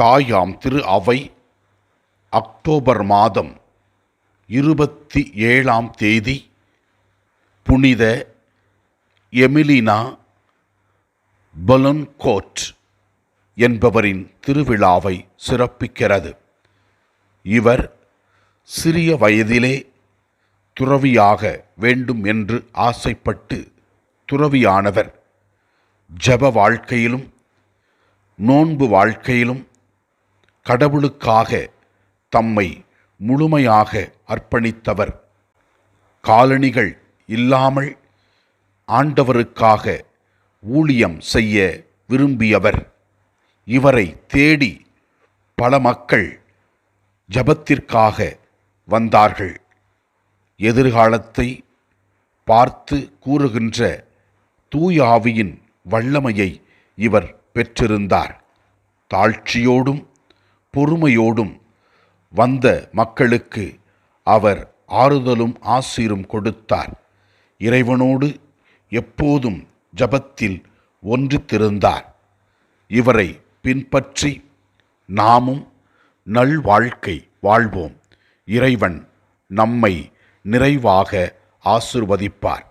தாயாம் திரு அவை அக்டோபர் மாதம் இருபத்தி ஏழாம் தேதி புனித எமிலினா பலன்கோட் என்பவரின் திருவிழாவை சிறப்பிக்கிறது. இவர் சிறிய வயதிலே துறவியாக வேண்டும் என்று ஆசைப்பட்டு துறவியானவர். ஜப வாழ்க்கையிலும் நோன்பு வாழ்க்கையிலும் கடவுளுக்காக தம்மை முழுமையாக அர்ப்பணித்தவர். காலணிகள் இல்லாமல் ஆண்டவருக்காக ஊழியம் செய்ய விரும்பியவர். இவரை தேடி பல மக்கள் ஜபத்திற்காக வந்தார்கள். எதிர்காலத்தை பார்த்து கூறுகின்ற தூயாவியின் வல்லமையை இவர் பெற்றிருந்தார். தாழ்ச்சியோடும் பொறுமையோடும் வந்த மக்களுக்கு அவர் ஆறுதலும் ஆசீரும் கொடுத்தார். இறைவனோடு எப்போதும் ஜபத்தில் ஒன்றித்திருந்தார். இவரை பின்பற்றி நாமும் நல்வாழ்க்கை வாழ்வோம். இறைவன் நம்மை நிறைவாக ஆசிர்வதிப்பார்.